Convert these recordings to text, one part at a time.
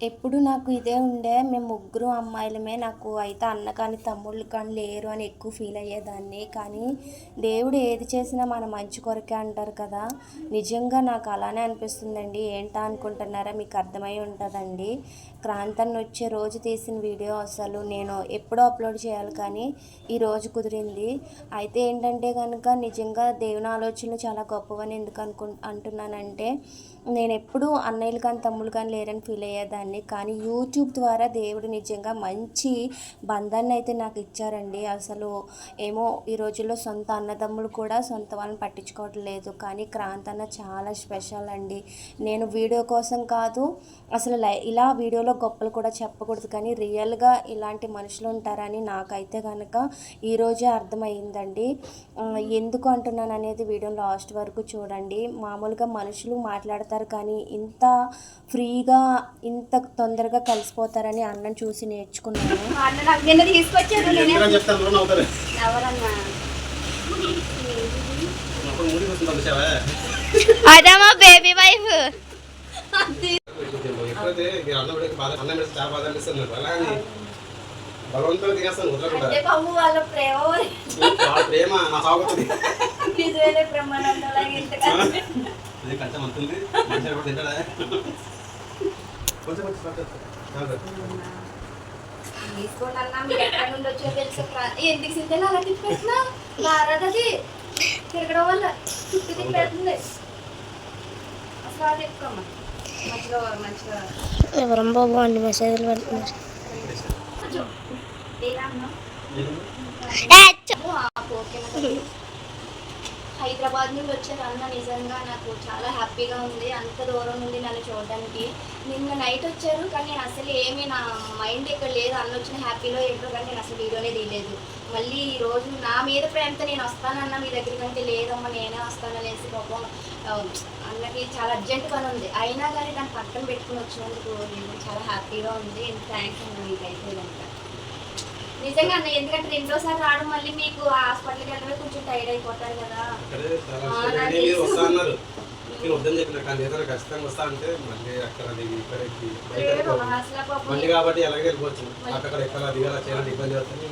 ఎప్పుడు నాకు ఇదే ఉండే మేము ముగ్గురు అమ్మాయిలమే నాకు అయితే అన్న కానీ తమ్ముళ్ళు కానీ లేరు అని ఎక్కువ ఫీల్ అయ్యేదాన్ని. కానీ దేవుడు ఏది చేసినా మన మంచి కొరకే అంటారు కదా. నిజంగా నాకు అలానే అనిపిస్తుందండి. ఏంటా అనుకుంటున్నారా? మీకు అర్థమై ఉంటుందండి. క్రాంతన్ వచ్చే రోజు తీసిన వీడియో అసలు నేను ఎప్పుడో అప్లోడ్ చేయాలి కానీ ఈ రోజు కుదిరింది. అయితే ఏంటంటే కనుక నిజంగా దేవుని ఆలోచనలు చాలా గొప్పవని ఎందుకు అనుకు అంటున్నానంటే నేను ఎప్పుడూ అన్నయ్యలు కానీ తమ్ముళ్ళు కానీ లేరని ఫీల్ అయ్యేదాన్ని. కానీ యూట్యూబ్ ద్వారా దేవుడు నిజంగా మంచి బంధాన్ని అయితే నాకు ఇచ్చారండి. అసలు ఏమో ఈ రోజుల్లో సొంత అన్నదమ్ములు కూడా సొంత వాళ్ళని పట్టించుకోవటం లేదు. కానీ క్రాంత్ అన్న చాలా స్పెషల్ అండి. నేను వీడియో కోసం కాదు అసలు లై ఇలా వీడియోలో గొప్పలు కూడా చెప్పకూడదు. కానీ రియల్గా ఇలాంటి మనుషులు ఉంటారని నాకైతే కనుక ఈరోజే అర్థమైందండి ఎందుకు అంటున్నాను అనేది వీడియో లాస్ట్ వరకు చూడండి. మామూలుగా మనుషులు మాట్లాడతారు కానీ ఇంత ఫ్రీగా ఇంత తొందరగా కలిసిపోతారని అన్నం చూసి నేర్చుకున్నాను. మా అన్న నాకు నిన్న? తీసుకొచ్చాడు నేనే ఎంతగా చెప్తాను ఎవరన్నా? అవుతారు ఎవరన్నా అప్పుడు ముడి కోసం పంపించావా అదే మా బేబీ వైఫ్ తినేస్తాను వదలకుండా. ప్రేమ నా సాగుతుంది. ఇది కంచం అంతుంది మనిషి కూడా తింటాడా? కొంచెం ఎందుకు అలా తిరగడం వల్ల చుట్టూ తిప్పేస్తుంది. అసలు అది ఎక్కువమ్మా. మంచిగా మంచిగా. ఎవరం బాబు అండి మెసేజ్లు పెడుతున్నారు. ఏది? హైదరాబాద్ నుండి వచ్చారు అన్న నిజంగా నాకు చాలా హ్యాపీగా ఉంది. అంత దూరం నుండి నన్ను చూడడానికి. నిన్న నైట్ వచ్చారు కానీ అసలు ఏమీ నా మైండ్ ఇక్కడ లేదు. అన్న వచ్చిన హ్యాపీలో ఏంటో కానీ నేను అసలు వీడియోనే తీయలేదు. మళ్ళీ ఈ రోజు నా మీద ప్రేమతో నేను వస్తానన్న మీ దగ్గరికి అంటే లేదమ్మా నేనే వస్తాననేసి పాపం అన్నకి చాలా అర్జెంట్ పని ఉంది. అయినా కానీ దాన్ని పక్కన పెట్టుకుని వచ్చినందుకు నేను చాలా హ్యాపీగా ఉంది. థ్యాంక్స్ అన్న మీకైతే కనుక. నిజంగా అన్న ఎందుకంటే రెండోసారి రావడం మళ్ళీ మీకు హాస్పిటల్కి వెళ్ళడమే కొంచెం టైర్డ్ అయిపోతారు కదా. మీరు. వస్తా అన్నారు వద్దని చెప్పిన కానీ ఏదైనా ఖచ్చితంగా వస్తా అంటే మళ్ళీ అక్కడ బండి కాబట్టి ఎలాగే వెళ్ళిపోవచ్చు. అక్కడ ఎక్కడ దిగాల చేయాలంటే ఇబ్బంది అవుతుంది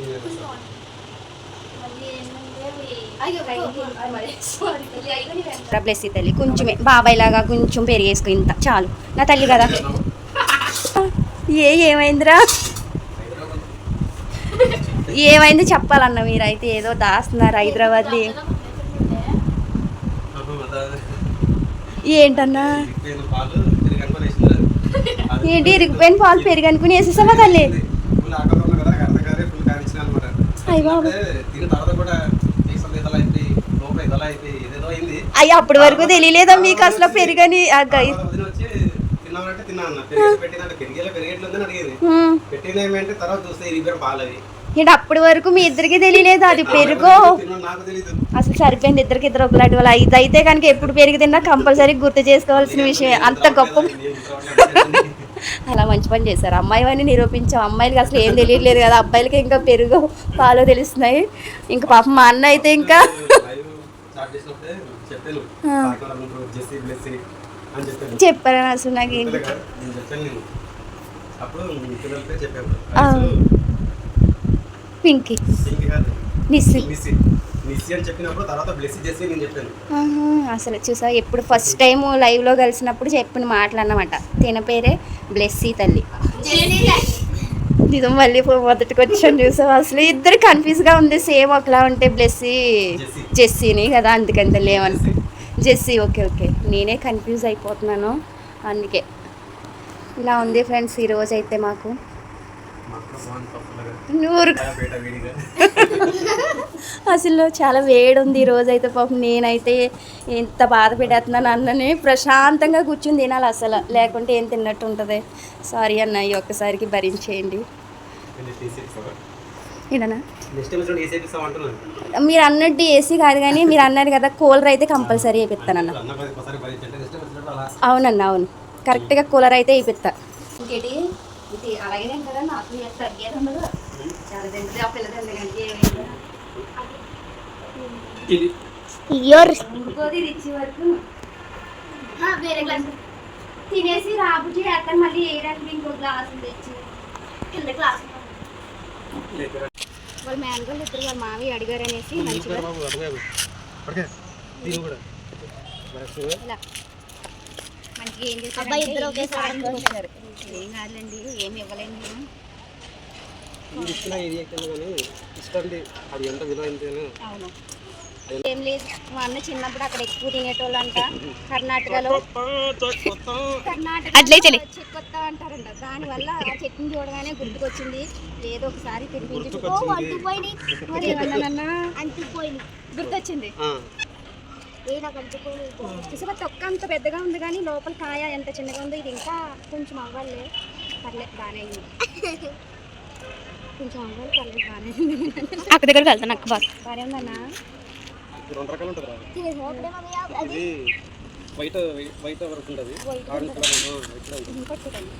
తల్లి. బ్లెస్ కొంచెమే బాబాయ్ లాగా కొంచెం పెరిగేసుకో ఇంత. చాలు. నా తల్లి కదా. ఏ ఏమైందిరా? ఏమైంది చెప్పాలన్న మీరైతే? ఏదో దాస్తున్నారు హైదరాబాద్లో అదే ఏంటన్నా. ఏంటి ఇరిగిపోయిన పాలు పెరుగు అనుకుని వేసేసావా తల్లి? అయ్య అప్పటి వరకు తెలియలేదా మీకు అసలు పెరుగని తర్వాత చూస్తే ఇరిగిపోయిన పాలు అవి ఏంటి అప్పటి వరకు మీ ఇద్దరికి తెలియలేదు అది పెరుగో? అసలు సరిపోయింది ఇద్దరికి ఇద్దరు ఒకలాంటి వాళ్ళు. ఇది అయితే కనుక ఎప్పుడు పెరిగి తిన్నా కంపల్సరీ గుర్తు చేసుకోవాల్సిన విషయం. అంత గొప్ప అలా మంచి పని చేశారు. అమ్మాయి అని నిరూపించాం. అమ్మాయిలకి అసలు ఏం తెలియట్లేదు కదా. అబ్బాయిలకి ఇంకా పెరుగు పాలు తెలుస్తున్నాయి. ఇంకా పాపం మా అన్న అయితే ఇంకా స్టార్ట్ చేసినప్పుడే చెప్పాను ఆ. కాకినాడ జెస్సీ బ్లెస్సీ అని చెప్పాను చెప్పారు అసలు నాకు ఏంటి పింకీ. నిస్సి. అసలు చూసా ఎప్పుడు ఫస్ట్ టైం లైవ్లో కలిసినప్పుడు చెప్పిన మాటలు అన్నమాట. తిన పేరే బ్లెస్సీ తల్లి. నిజం మళ్ళీ మొదటికి వచ్చాను చూసావు? అసలు ఇద్దరు కన్ఫ్యూజ్గా ఉంది సేమ్ ఒకలా ఉంటే బ్లెస్సీ జెస్సీ. జెస్సీని కదా అందుకని తెలియ ఏమనుకో జెస్సీ. Okay okay. నేనే కన్ఫ్యూజ్ అయిపోతున్నాను. అందుకే. ఇలా ఉంది ఫ్రెండ్స్ ఈ రోజు అయితే మాకు మా అక్క బాగుంది పప్పులాగా. నూరు. అసలు చాలా వేడి ఉంది ఈరోజు అయితే పాపం. నేనైతే ఎంత బాధ పెట్టేస్తున్నాను అన్నని ప్రశాంతంగా కూర్చుని తినాలి అసలు. లేకుంటే ఏం తిన్నట్టు ఉంటుంది. సారీ అన్న ఈ ఒక్కసారికి భరించేయండి. మీరు అన్నట్టు ఏసీ కాదు కానీ మీరు అన్నారు కదా కూలర్ అయితే కంపల్సరీ వేపిస్తానన్న అన్న. అవును. కరెక్ట్గా కూలర్ అయితే వేపిస్తాను ఇంకేటి? ఇది అలాగే కదా నాకు తగ్గేది ఉండదు. చాలా తింటుంది ఆ పిల్ల ఇది. ఇంకోది ఇది ఇచ్చే వరకు. ఆ, వేరే గ్లాస్ తినేసి రాబుజీ అక్కడ మళ్ళీ వేయడానికి ఇంకో గ్లాస్ తెచ్చి కింద గ్లాస్ వాళ్ళ మ్యాంగోలు ఇద్దరు వాళ్ళ మావి అడిగారు అనేసి మంచిగా మంచిగా ఏం వచ్చారు ఏం కాదులేండి ఏమి ఇవ్వలేము మేము. ఇచ్చిన కానీ అది ఎంత విలువ అవును. ఏం లేదు మా అన్న చిన్నప్పుడు అక్కడ ఎక్కువ తినేటోళ్ళంట కర్ణాటకలో. కర్ణాటక. కొత్త అంటారంట. దానివల్ల ఆ చట్నీ చూడగానే గుర్తుకొచ్చింది లేదో ఒకసారి తినిపించి గుర్తుకొచ్చింది. మరి ఏమన్నానన్నా అంటిపోయింది గుర్తొచ్చింది. ఇసుక తొక్క అంత పెద్దగా ఉంది కానీ లోపల కాయ ఎంత చిన్నగా ఉందో ఇది ఇంకా కొంచెం అవ్వాలి పర్లేదు బాగానే అయింది. కొంచెం అవ్వాలి పర్లేదు బాగానే అయింది అక్క దగ్గరికి వెళ్తాను అక్క బాగా బాగానే ఉందన్నా? రెండు రకాలు ఉంటుంది రా ఇది బయట బయట వరకు ఉంటుంది. ఆరెంజ్ కలర్ ఇట్లా ఉంటుంది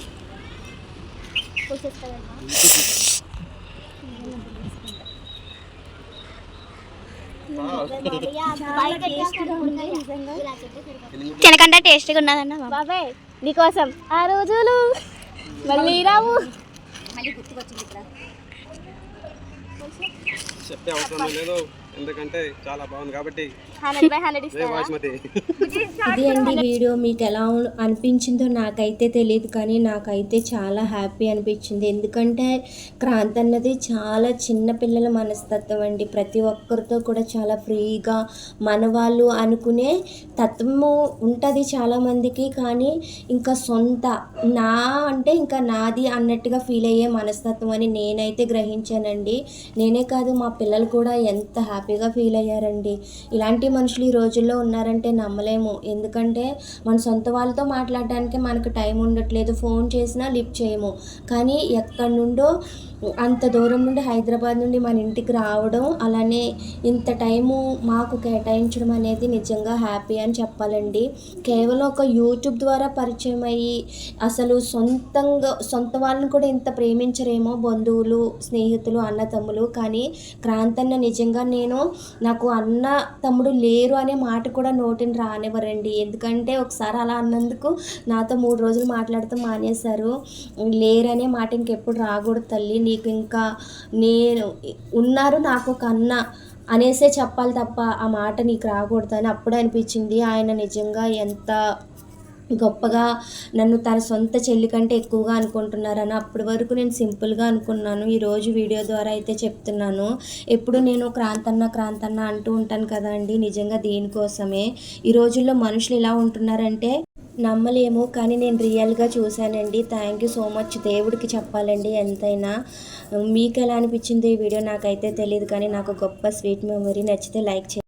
చిన్నకంటే టేస్టీగా ఉన్నదన్న బాబాయ్ నీకోసం ఆ రోజులు. మళ్ళీ రావు. మళ్ళీ గుర్తుకొచ్చింది ఇక్కడ. చెప్పే అవసరం లేదు. ఎందుకంటే చాలా బాగుంది కాబట్టి ఇది అండి వీడియో మీకు ఎలా అనిపించిందో నాకైతే తెలియదు కానీ నాకైతే చాలా హ్యాపీ అనిపించింది. ఎందుకంటే క్రాంతి అన్నది చాలా చిన్న పిల్లల మనస్తత్వం అండి. ప్రతి ఒక్కరితో కూడా చాలా ఫ్రీగా మన వాళ్ళు అనుకునే తత్వము ఉంటుంది చాలామందికి కానీ ఇంకా సొంత నా అంటే ఇంకా నాది అన్నట్టుగా ఫీల్ అయ్యే మనస్తత్వం అని నేనైతే గ్రహించానండి. నేనే కాదు మా పిల్లలు కూడా ఎంత హ్యాపీగా ఫీల్ అయ్యారండి. ఇలాంటి మనుషులు ఈ రోజుల్లో ఉన్నారంటే నమ్మలేము. ఎందుకంటే మన సొంత వాళ్ళతో మాట్లాడడానికి మనకు టైం ఉండట్లేదు. ఫోన్ చేసినా లిఫ్ట్ చేయము. కానీ ఎక్కడి నుండో అంత దూరం నుండి హైదరాబాద్ నుండి మన ఇంటికి రావడం అలానే ఇంత టైము మాకు కేటాయించడం అనేది నిజంగా హ్యాపీ అని చెప్పాలండి. కేవలం ఒక యూట్యూబ్ ద్వారా పరిచయం అయ్యి అసలు సొంతంగా సొంత వాళ్ళని కూడా ఇంత ప్రేమించరేమో బంధువులు స్నేహితులు అన్న తమ్ములు. కానీ క్రాంతన్న నిజంగా నేను నాకు అన్న తమ్ముడు లేరు అనే మాట కూడా నోటిని రానివ్వరండి. ఎందుకంటే ఒకసారి అలా అన్నందుకు నాతో మూడు రోజులు మాట్లాడుతూ మానేశారు. లేరనే మాట ఇంకెప్పుడు రాకూడదు తల్లి. నీకు ఇంకా నేను ఉన్నారు నాకు ఒక అన్న అనేసే చెప్పాలి తప్ప ఆ మాట నీకు రాకూడదు అని అప్పుడే అనిపించింది. ఆయన నిజంగా ఎంత గొప్పగా నన్ను తన సొంత చెల్లి కంటే ఎక్కువగా అనుకుంటున్నారని అప్పటి వరకు నేను సింపుల్గా అనుకున్నాను. ఈరోజు వీడియో ద్వారా అయితే చెప్తున్నాను. ఎప్పుడు నేను క్రాంతన్న క్రాంతన్న అంటూ ఉంటాను కదా అండి నిజంగా దీనికోసమే. ఈ రోజుల్లో మనుషులు ఇలా ఉంటున్నారంటే నమ్మలేము కానీ నేను రియల్గా చూశానండి. Thank you so much. దేవుడికి చెప్పాలండి ఎంతైనా. మీకు ఎలా అనిపించింది ఈ వీడియో నాకైతే తెలియదు కానీ నాకు గొప్ప స్వీట్ మెమరీ నచ్చితే లైక్ చేయండి.